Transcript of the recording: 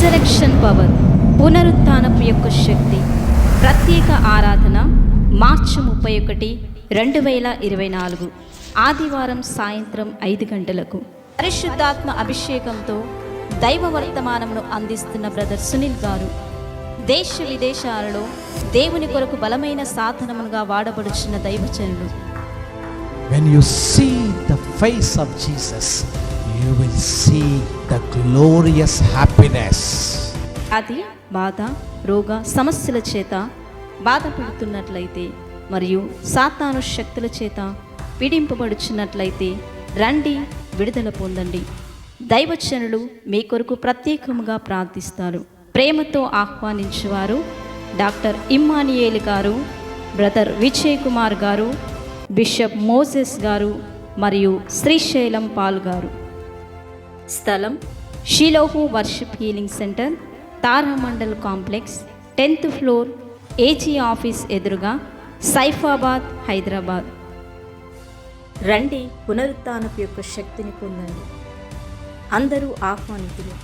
Resurrection power పునరుత్నపు యొక్క శక్తి ప్రత్యేక ఆరాధన మార్చి ముప్పై ఒకటి రెండు వేల ఇరవై నాలుగు ఆదివారం సాయంత్రం ఐదు గంటలకు. పరిశుద్ధాత్మ అభిషేకంతో దైవ వర్తమానమును అందిస్తున్న బ్రదర్ సునీల్ గారు దేశ విదేశాలలో దేవుని కొరకు బలమైన సాధనముగా వాడబడుచున్న దైవజనులు When you see the face of Jesus, you will see the glorious happiness అది బాధ రోగ సమస్యల చేత బాధపడుతున్నట్లయితే మరియు సాతాను శక్తుల చేత పీడింపబడుచున్నట్లయితే రండి విడుదల పొందండి. దైవచనులు మీ కొరకు ప్రత్యేకముగా ప్రార్థిస్తారు. ప్రేమతో ఆహ్వానించేవారు డాక్టర్ ఇమ్మానియేల్ గారు బ్రదర్ విజయ్ కుమార్ గారు బిషప్ మోసెస్ గారు మరియు శ్రీశైలం పాల్ గారు. స్థలం Shiloh worship healing centre Taramandal complex tenth floor AG office ఎదురుగా సైఫాబాద్ హైదరాబాద్. రండి పునరుత్నపు యొక్క శక్తిని పొందండి. అందరూ ఆహ్వానితులు.